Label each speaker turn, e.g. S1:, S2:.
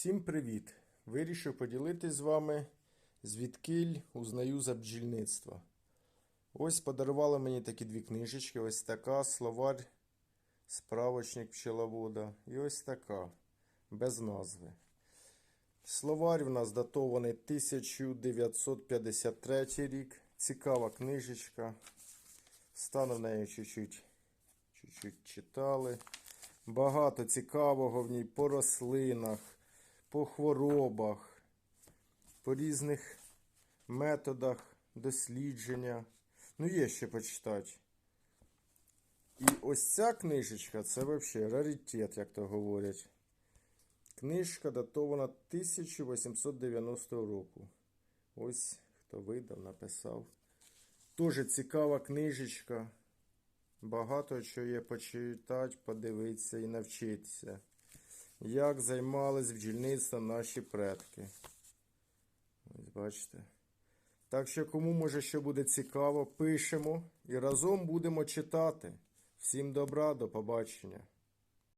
S1: Всім привіт! Вирішив поділитись з вами, звідкиль узнаю за бджільництво. Ось подарували мені такі дві книжечки. Ось така словарь, справочник пчеловода. І ось така, без назви. Словарь в нас датований 1953 рік. Цікава книжечка. Стану в неї чуть-чуть читали. Багато цікавого в ній по рослинах, по хворобах, по різних методах дослідження. Ну, є ще почитати. І ось ця книжечка це взагалі раритет, як то говорять. Книжка датована 1890 року. Ось хто видав, написав. Дуже цікава книжечка. Багато чого є почитати, подивитися і навчитися. Як займались бджільництвом наші предки. Ось бачите. Так що, кому може ще буде цікаво, пишемо і разом будемо читати. Всім добра, до побачення.